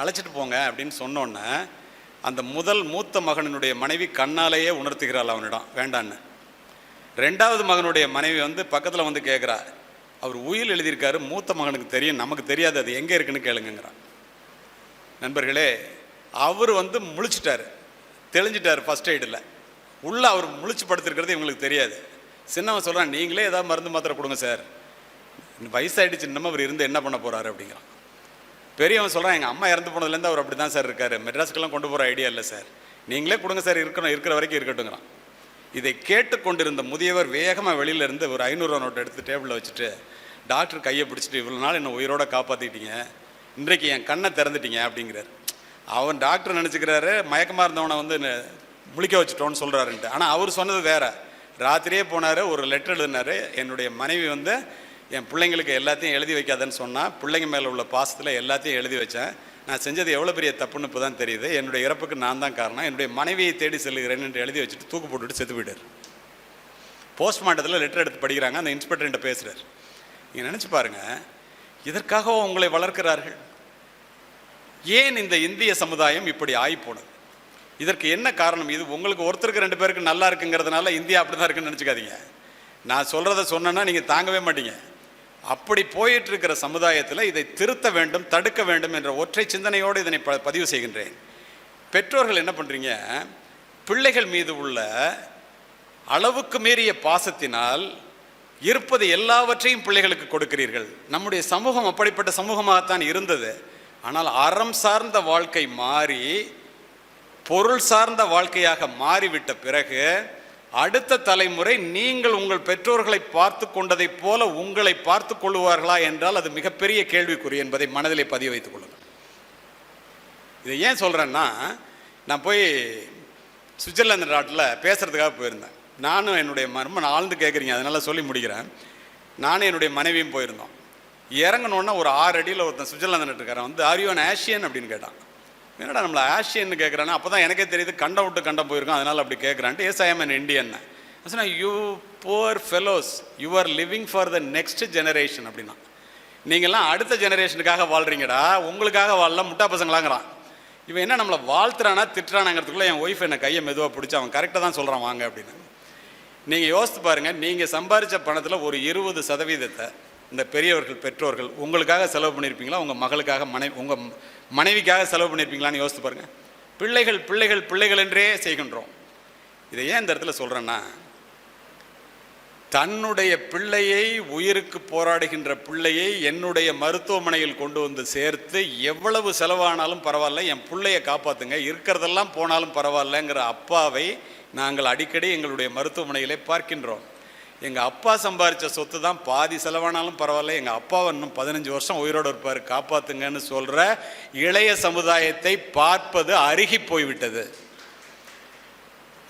அழைச்சிட்டு போங்க அப்படின்னு சொன்னோன்னே அந்த முதல் மூத்த மகனினுடைய மனைவி கண்ணாலேயே உணர்த்துகிறாள் அவனிடம் வேண்டான்னு. ரெண்டாவது மகனுடைய மனைவி வந்து பக்கத்தில் வந்து கேட்குறா அவர் உயில் எழுதியிருக்காரு மூத்த மகனுக்கு தெரியும் நமக்கு தெரியாது அது எங்கே இருக்குன்னு கேளுங்கிறான் நண்பர்களே அவர் வந்து முழிச்சிட்டாரு தெளிஞ்சிட்டார் ஃபர்ஸ்ட் எய்டில் உள்ளே அவர் முழிச்சு படுத்திருக்கிறது இவங்களுக்கு தெரியாது. சின்னவன் சொல்கிறான் நீங்களே ஏதாவது மருந்து மாத்திரை கொடுங்க சார். வயசாகிடுச்சு இன்னமும் அவர் இருந்து என்ன பண்ண போகிறாரு அப்படிங்கிறான். பெரியவன் சொல்கிறான் எங்கள் அம்மா இறந்து போனதுலேருந்து அவர் அப்படி தான் சார் இருக்கார். மெட்ராஸுக்கெல்லாம் கொண்டு போகிற ஐடியா இல்லை சார். நீங்களே கொடுங்க சார் இருக்கணும் இருக்கிற வரைக்கும் இருக்கட்டுங்கிறான் இதை கேட்டுக்கொண்டிருந்த முதியவர் வேகமாக வெளியிலேருந்து ஒரு ஐநூறுரூவா நோட்டை எடுத்து டேபிளில் வச்சுட்டு டாக்டர் கையை பிடிச்சிட்டு இவ்வளோ நாள் என்னை உயிரோட காப்பாற்றிட்டீங்க இன்றைக்கு என் கண்ணை திறந்துட்டீங்க அப்படிங்கிறார். அவன் டாக்டர் நினச்சிக்கிறாரு மயக்கமாக இருந்தவனை வந்து முழிக்க வச்சுட்டோன்னு சொல்கிறாருன்ட்டு ஆனால் அவர் சொன்னது வேறு. ராத்திரியே போனார் ஒரு லெட்டர் எழுதினாரு. என்னுடைய மனைவி வந்து என் பிள்ளைங்களுக்கு எல்லாத்தையும் எழுதி வைக்காதன்னு சொன்னால் பிள்ளைங்க மேலே உள்ள பாசத்தில் எல்லாத்தையும் எழுதி வச்சேன். நான் செஞ்சது எவ்வளோ பெரிய தப்புன்னு இப்போ தான் தெரியுது. என்னுடைய இறப்புக்கு நான் தான் காரணம். என்னுடைய மனைவியை தேடி செல்லுகிறேன் என்று எழுதி வச்சுட்டு தூக்கு போட்டுட்டு செத்து போயிட்டார். போஸ்ட்மார்ட்டத்தில் லெட்டர் எடுத்து படிக்கிறாங்க. அந்த இன்ஸ்பெக்டர்கிட்ட பேசுகிறார் நீங்கள் நினச்சி பாருங்க இதற்காக உங்களை வளர்க்கிறார்கள். ஏன் இந்த இந்திய சமுதாயம் இப்படி ஆகிப்போனது இதற்கு என்ன காரணம்? இது உங்களுக்கு ஒருத்தருக்கு ரெண்டு பேருக்கு நல்லா இருக்குங்கிறதுனால இந்தியா அப்படி தான் இருக்குன்னு நினச்சிக்காதீங்க. நான் சொல்கிறத சொன்னேன்னா நீங்கள் தாங்கவே மாட்டீங்க. அப்படி போயிட்டு இருக்கிற சமுதாயத்தில் இதை திருத்த வேண்டும் தடுக்க வேண்டும் என்ற ஒற்றை சிந்தனையோடு இதனை ப பதிவு செய்கின்றேன். பெற்றோர்கள் என்ன பண்ணுறீங்க பிள்ளைகள் மீது உள்ள அளவுக்கு மீறிய பாசத்தினால் இருப்பது எல்லாவற்றையும் பிள்ளைகளுக்கு கொடுக்கிறீர்கள். நம்முடைய சமூகம் அப்படிப்பட்ட சமூகமாகத்தான் இருந்தது. ஆனால் அறம் சார்ந்த வாழ்க்கை மாறி பொருள் சார்ந்த வாழ்க்கையாக மாறிவிட்ட பிறகு அடுத்த தலைமுறை நீங்கள் உங்கள் பெற்றோர்களை பார்த்து கொண்டதைப் போல உங்களை பார்த்து கொள்ளுவார்களா என்றால் அது மிகப்பெரிய கேள்விக்குறி என்பதை மனதிலே பதிய வைத்துக் கொள்ளுங்கள். இதை ஏன் சொல்கிறேன்னா நான் போய் சுவிட்சர்லாந்து நாட்டில் பேசுகிறதுக்காக போயிருந்தேன். நானும் என்னுடைய மர்ம ஆழ்ந்து கேட்குறீங்க அதனால சொல்லி முடிக்கிறேன். நானும் என்னுடைய மனைவியும் போயிருந்தோம். இறங்கணுன்னா ஒரு ஆறு அடியில் ஒருத்தன் சுவிட்சர்லாந்து நாட்டுக்காரன் வந்து ஆரியோன் ஆஷியன் அப்படின்னு கேட்டான். என்னடா நம்மளை ஆஷியன்னு கேட்குறானே அப்போ தான் எனக்கே தெரியுது கண்டம் விட்டு கண்டம் போயிருக்கோம் அதனால் அப்படி கேட்குறான்ட்டு yes I am an Indian சொன்னால் you poor fellows you are living for the next generation அப்படின்னா. நீங்கள்லாம் அடுத்த ஜெனரேஷனுக்காக வாழ்கிறீங்கடா உங்களுக்காக வாழல முட்டா பசங்களாங்கிறான். இவன் என்ன நம்மளை வாழ்த்துறானா திட்டுறானாங்கிறதுக்குள்ள என் ஒய்ஃப் என்னை கையை மெதுவாக பிடிச்சி அவன் கரெக்டாக தான் சொல்கிறான் வாங்க அப்படின்னு. நீங்கள் யோசித்து பாருங்கள் நீங்கள் சம்பாரித்த பணத்தில் ஒரு இருபது சதவீதத்தை இந்த பெரியவர்கள் பெற்றோர்கள் உங்களுக்காக செலவு பண்ணியிருப்பீங்களா உங்கள் மகளுக்காக மனைவி உங்கள் மனைவிக்காக செலவு பண்ணியிருப்பீங்களான்னு யோசித்து பாருங்கள் பிள்ளைகள் பிள்ளைகள் பிள்ளைகள் என்றே செய்கின்றோம். இதை ஏன் இந்த இடத்துல சொல்கிறேன்னா தன்னுடைய பிள்ளையை உயிருக்கு போராடுகின்ற பிள்ளையை என்னுடைய மருத்துவமனையில் கொண்டு வந்து சேர்த்து எவ்வளவு செலவானாலும் பரவாயில்ல என் பிள்ளையை காப்பாற்றுங்க இருக்கிறதெல்லாம் போனாலும் பரவாயில்லங்கிற அப்பாவை நாங்கள் அடிக்கடி எங்களுடைய மருத்துவமனையிலே பார்க்கின்றோம். எங்கள் அப்பா சம்பாரித்த சொத்து தான் பாதி செலவானாலும் பரவாயில்ல. எங்கள் அப்பாவை இன்னும் பதினஞ்சு வருஷம் உயிரோடு இருப்பார். காப்பாற்றுங்கன்னு சொல்கிற இளைய சமுதாயத்தை பார்ப்பது அருகி போய்விட்டது.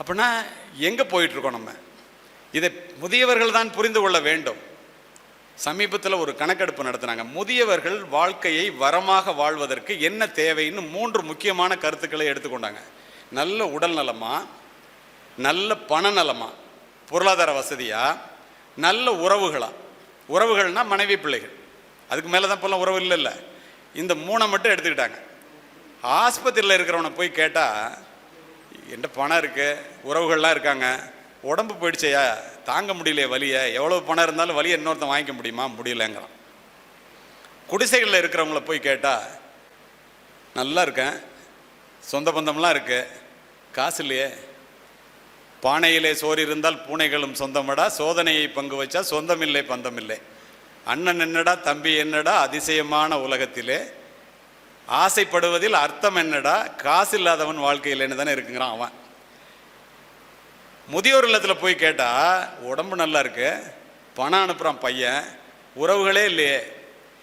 அப்படின்னா எங்கே போயிட்டுருக்கோம் நம்ம? இதை முதியவர்கள் தான் புரிந்து கொள்ள வேண்டும். சமீபத்தில் ஒரு கணக்கெடுப்பு நடத்தினாங்க. முதியவர்கள் வாழ்க்கையை வரமாக வாழ்வதற்கு என்ன தேவைன்னு மூன்று முக்கியமான கருத்துக்களை எடுத்துக்கொண்டாங்க. நல்ல உடல் நலமா நல்ல பண நலமா? பொருளாதார வசதியாக நல்ல உறவுகளாக உறவுகள்னா மனைவி பிள்ளைகள். அதுக்கு மேலே தான் போல உறவு இல்லைல்ல. இந்த மூணை மட்டும் எடுத்துக்கிட்டாங்க. ஆஸ்பத்திரியில் இருக்கிறவனை போய் கேட்டால் என்கிட்ட பணம் இருக்குது உறவுகள்லாம் இருக்காங்க. உடம்பு போயிடுச்சையா? தாங்க முடியலையே வலியை. எவ்வளோ பணம் இருந்தாலும் வலியை இன்னொருத்தன் வாங்கிக்க முடியுமா? முடியலங்கிறான். குடிசைகளில் இருக்கிறவங்கள போய் கேட்டால் நல்லா இருக்கேன். சொந்த பந்தம்லாம் இருக்குது காசு இல்லையே. பானையிலே சோறு இருந்தால் பூனைகளும் சொந்தமடா சோதனையை பங்கு வச்சா சொந்தமில்லை பந்தமில்லை. அண்ணன் என்னடா தம்பி என்னடா அதிசயமான உலகத்திலே? ஆசைப்படுவதில் அர்த்தம் என்னடா? காசு இல்லாதவன் வாழ்க்கையில்னு தானே இருக்குங்கிறான் அவன். முதியோர் இல்லத்தில் போய் கேட்டால் உடம்பு நல்லா இருக்கு? பணம் அனுப்புகிறான் பையன். உறவுகளே இல்லையே.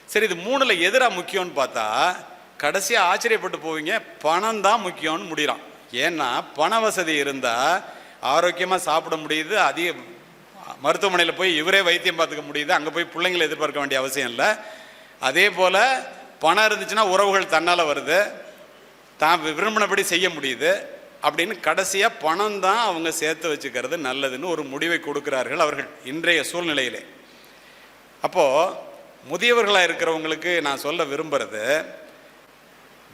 சரி இது மூணில் எதிராக முக்கியம்னு பார்த்தா கடைசியாக ஆச்சரியப்பட்டு போவீங்க பணம் தான் முக்கியம்னு முடிகிறான். ஏன்னா பண வசதி இருந்தால் ஆரோக்கியமாக சாப்பிட முடியுது. அதிக மருத்துவமனையில் போய் இவரே வைத்தியம் பார்த்துக்க முடியுது. அங்கே போய் பிள்ளைங்களை எதிர்பார்க்க வேண்டிய அவசியம் இல்லை. அதே போல் பணம் இருந்துச்சுன்னா உறவுகள் தன்னால் வருது. தான் விரும்பினபடி செய்ய முடியுது. அப்படின்னு கடைசியாக பணம் தான் அவங்க சேர்த்து வச்சுக்கிறது நல்லதுன்னு ஒரு முடிவை கொடுக்கிறார்கள் அவர்கள் இன்றைய சூழ்நிலையிலே. அப்போது முதியவர்களாக இருக்கிறவங்களுக்கு நான் சொல்ல விரும்புகிறது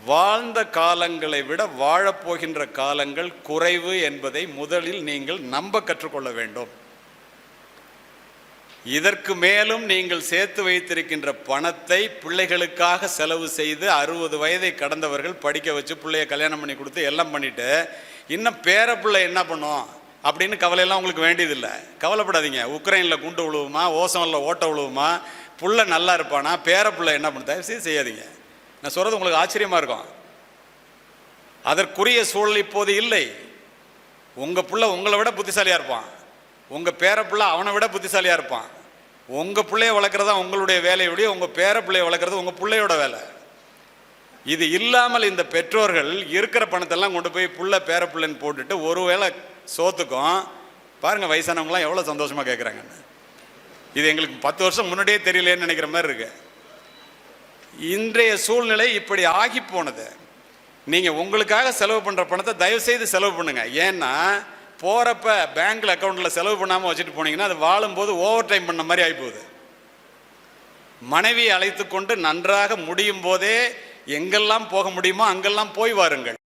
வாழ்ந்த காலங்களை விட வாழப்போகின்ற காலங்கள் குறைவு என்பதை முதலில் நீங்கள் நம்ப கற்றுக்கொள்ள வேண்டும். இதற்கு மேலும் நீங்கள் சேர்த்து வைத்திருக்கின்ற பணத்தை பிள்ளைகளுக்காக செலவு செய்து அறுபது வயதை கடந்தவர்கள் படிக்க வச்சு பிள்ளைய கல்யாணம் பண்ணி கொடுத்து எல்லாம் பண்ணிட்டு இன்னும் பேர பிள்ளை என்ன பண்ணும்? அப்படின்னு கவலையெல்லாம் உங்களுக்கு வேண்டியதில்லை. கவலைப்படாதீங்க. உக்ரைனில் குண்டு விழுவுமா ஓசோனில் ஓட்ட விழுவுமா புள்ள நல்லா இருப்பானா? பேர பிள்ளை என்ன பண்ண தயவு செய்து செய்யாதீங்க. நான் சொல்கிறது உங்களுக்கு ஆச்சரியமாக இருக்கும். அதற்குரிய சூழல் இப்போது இல்லை. உங்கள் பிள்ளை உங்களை விட புத்திசாலியாக இருப்பான். உங்கள் பேர பிள்ளை அவனை விட புத்திசாலியாக இருப்பான். உங்கள் பிள்ளைய வளர்க்குறதா உங்களுடைய வேலையுடைய உங்கள் பேர பிள்ளைய வளர்க்குறது உங்கள் பிள்ளையோட வேலை. இது இல்லாமல் இந்த பெற்றோர்கள் இருக்கிற பணத்தெல்லாம் கொண்டு போய் புள்ள பேர பிள்ளைன்னு போட்டுட்டு ஒருவேளை சோத்துக்கும் பாருங்கள் வயசானவங்களாம் எவ்வளோ சந்தோஷமாக கேட்குறாங்கன்னு இது எங்களுக்கு பத்து வருஷம் முன்னாடியே தெரியலேன்னு நினைக்கிற மாதிரி இருக்குது இன்றைய சூழ்நிலை இப்படி ஆகி போனது. நீங்கள் உங்களுக்காக செலவு பண்ணுற பணத்தை தயவுசெய்து செலவு பண்ணுங்கள் ஏன்னா போகிறப்ப பேங்க்கில் அக்கௌண்ட்டில் செலவு பண்ணாமல் வச்சுட்டு போனீங்கன்னா அது வாழும்போது ஓவர் டைம் பண்ண மாதிரி ஆகிப்போகுது மனைவி அழைத்து கொண்டு நன்றாக முடியும் போதே எங்கெல்லாம் போக முடியுமோ அங்கெல்லாம் போய் வாருங்கள்.